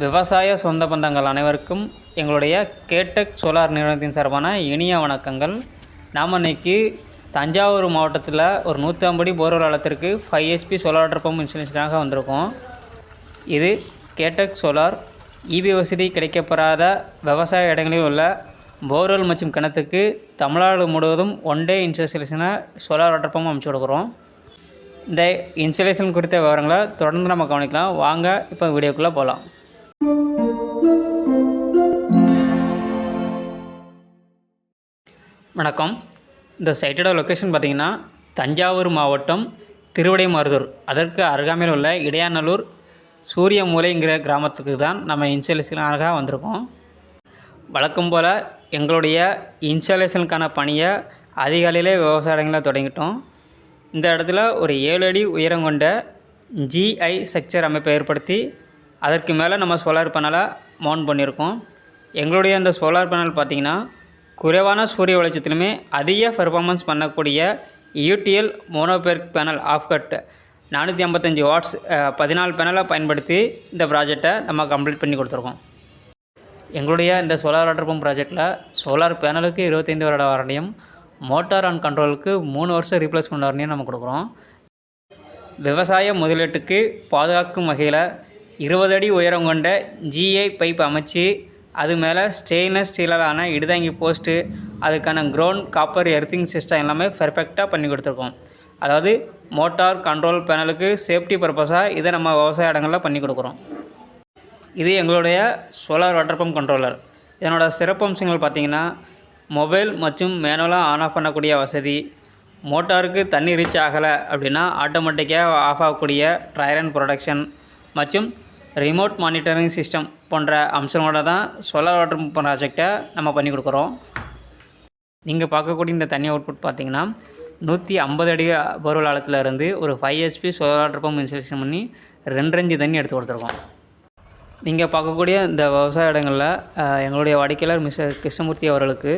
விவசாய சொந்த பந்தங்கள் அனைவருக்கும் எங்களுடைய கேட்டக் சோலார் நிறுவனத்தின் சார்பான இனிய வணக்கங்கள். நாம் இன்னைக்கு தஞ்சாவூர் மாவட்டத்தில் ஒரு நூற்றி ஐம்படி borewell ஆழத்திற்கு five HP solar water pump இன்ஸ்டலேஷனாக வந்திருக்கோம். இது கேட்டக் சோலார். இபி வசதி கிடைக்கப்பெறாத விவசாய இடங்களில் உள்ள போர்வெல் மற்றும் கிணத்துக்கு தமிழ்நாடு முழுவதும் ஒன் டே இன்ஸ்டலேஷனாக சோலார் வாட்டர் பம்ப் அமைச்சு கொடுக்குறோம். இந்த இன்ஸ்டலேஷன் குறித்த விவரங்களை தொடர்ந்து நம்ம கவனிக்கலாம். வாங்க இப்போ வீடியோக்குள்ளே போகலாம் வணக்கம். இந்த சைட்டோட லொக்கேஷன் பார்த்திங்கன்னா தஞ்சாவூர் மாவட்டம் திருவிடைமருதூர். அதற்கு அருகாமையில் உள்ள இடையாநல்லூர் சூரியமூலைங்கிற கிராமத்துக்கு தான் நம்ம இன்ஸ்டலேஷனாக வந்திருக்கோம். வழக்கம் போல் எங்களுடைய இன்ஸ்டாலேஷனுக்கான பணியை அதிகாலையிலே விவசாயங்களில் தொடங்கிட்டோம். இந்த இடத்துல ஒரு ஏழு அடி உயரம் கொண்ட ஜிஐ ஸ்ட்ரக்சர் அமைப்பை ஏற்படுத்தி அதற்கு மேலே நம்ம சோலார் பேனலை மவுண்ட் பண்ணியிருக்கோம். எங்களுடைய அந்த சோலார் பேனல் பார்த்திங்கன்னா குறைவான சூரிய வெளிச்சத்திலுமே அதிக பெர்ஃபார்மன்ஸ் பண்ணக்கூடிய UTL mono PERC panel half cut நானூற்றி ஐம்பத்தஞ்சு வாட்ஸ் பதினாலு பேனலை பயன்படுத்தி இந்த ப்ராஜெக்டை நம்ம கம்ப்ளீட் பண்ணி கொடுத்துருக்கோம். எங்களுடைய இந்த சோலார் வாட்டர் பம்ப் ப்ராஜெக்டில் சோலார் பேனலுக்கு இருபத்தைந்து வருட வாரண்டியும் மோட்டார் அண்ட் கண்ட்ரோலுக்கு மூணு வருஷம் ரீப்ளேஸ்மெண்ட் வாரண்டியும் நம்ம கொடுக்குறோம். விவசாய முதலீட்டுக்கு பாதுகாக்கும் வகையில் இருபது அடி உயரம் கொண்ட ஜிஐ பைப் அமைச்சு அது மேலே ஸ்டெயின்லெஸ் ஸ்டீலான இடுதாங்கி போஸ்ட்டு அதுக்கான க்ரௌண்ட் காப்பர் எர்த்திங் சிஸ்டம் எல்லாமே பெர்ஃபெக்டாக பண்ணி கொடுத்துருக்கோம். அதாவது மோட்டார் கண்ட்ரோல் பேனலுக்கு சேஃப்டி பர்பஸாக இதை நம்ம விவசாய இடங்களில் பண்ணி கொடுக்குறோம். இது எங்களுடைய சோலார் வாட்டர் பம்ப் கண்ட்ரோலர் இதனோட சிறப்பம்சங்கள் பார்த்திங்கன்னா மொபைல் மற்றும் மேனுவலாக ஆன் ஆஃப் பண்ணக்கூடிய வசதி மோட்டாருக்கு தண்ணி ரீச் ஆகலை அப்படின்னா ஆட்டோமேட்டிக்காக ஆஃப் ஆகக்கூடிய ட்ரையர் அண்ட் ப்ரொடக்ஷன் மற்றும் ரிமோட் மானிட்டரிங் சிஸ்டம் போன்ற அம்சங்களோட தான் சோலார் வாட்டர் ப்ராஜெக்டை நம்ம பண்ணி கொடுக்குறோம். நீங்கள் பார்க்கக்கூடிய இந்த தண்ணி அவுட்புட் பார்த்தீங்கன்னா நூற்றி ஐம்பது அடி பொருள் ஆழத்தில் இருந்து ஒரு five HP solar water pump installation பண்ணி ரெண்டு ரெஞ்சு தண்ணி எடுத்து கொடுத்துருக்கோம். நீங்கள் பார்க்கக்கூடிய இந்த விவசாய இடங்களில் எங்களுடைய வாடிக்கையாளர் மிஸ்டர் கிருஷ்ணமூர்த்தி அவர்களுக்கு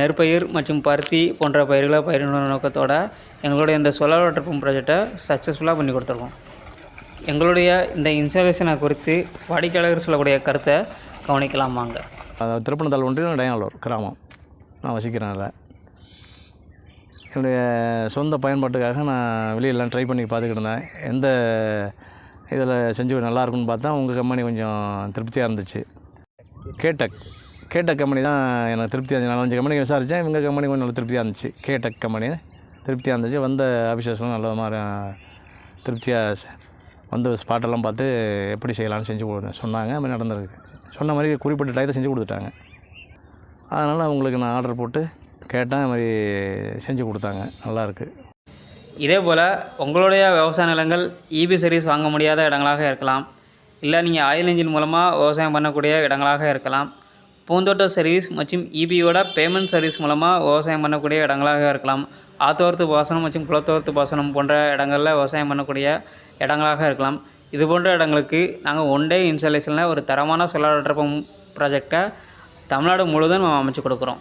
நெற்பயிர் மற்றும் பருத்தி போன்ற பயிர்களை பயிரிடும் நோக்கத்தோட எங்களுடைய இந்த சோலார் வாட்டர் பம்ப் ப்ராஜெக்டை சக்ஸஸ்ஃபுல்லாக பண்ணி கொடுத்துருக்கோம். எங்களுடைய இந்த இன்ஸ்டாலேஷனை குறித்து வாடிக்கையாளர் சொல்லக்கூடிய கருத்தை கவனிக்கலாம் வாங்க. திருப்பணத்தால் திருப்பணத்தாள் ஒன்றியம் கிராமம். நான் வசிக்கிறேன் அதில். என்னுடைய சொந்த பயன்பாட்டுக்காக நான் வெளியெல்லாம் ட்ரை பண்ணி பார்த்துக்கிட்டு இருந்தேன். எந்த இதில் செஞ்சு நல்லாயிருக்குன்னு பார்த்தா உங்கள் கம்பெனி கொஞ்சம் திருப்தியாக இருந்துச்சு. கேடக் கேடக் கம்பெனி தான் எனக்கு திருப்தியாக இருந்துச்சு. நாலஞ்சு கம்பெனி விசாரித்தேன் இவங்க கம்பெனி கொஞ்சம் நல்லா திருப்தியாக இருந்துச்சு. கேடக் கம்பெனி திருப்தியாக இருந்துச்சு. வந்த ஆஃபீஸர்ஸ்லாம் நல்ல மாதிரி திருப்தியாக வந்து ஸ்பாட்டெல்லாம் பார்த்து எப்படி செய்யலாம்னு செஞ்சு கொடுத்தேன். சொன்னாங்க அப்படி நடந்திருக்கு. சொன்ன மாதிரி குறிப்பிட்ட டயத்தை செஞ்சு கொடுத்துட்டாங்க. அதனால் அவங்களுக்கு நான் ஆர்டர் போட்டு கேட்டேன் அது மாதிரி செஞ்சு கொடுத்தாங்க. நல்லாயிருக்கு இதே போல் உங்களுடைய விவசாய நிலங்கள் இபி சர்வீஸ் வாங்க முடியாத இடங்களாக இருக்கலாம். இல்லை நீங்கள் ஆயில் இன்ஜின் மூலமாக விவசாயம் பண்ணக்கூடிய இடங்களாக இருக்கலாம். பூந்தோட்ட சர்வீஸ் மற்றும் இபியோட பேமெண்ட் சர்வீஸ் மூலமாக விவசாயம் பண்ணக்கூடிய இடங்களாக இருக்கலாம். ஆத்தோரத்து பாசனம் மற்றும் குளத்தோரத்து பாசனம் போன்ற இடங்களில் விவசாயம் பண்ணக்கூடிய இடங்களாக இருக்கலாம். இது போன்ற இடங்களுக்கு நாங்கள் ஒன் டே இன்ஸ்டாலேஷனில் ஒரு தரமான சோலார் ப்ராஜெக்டை தமிழ்நாடு முழுவதும் நம்ம அமைச்சு கொடுக்குறோம்.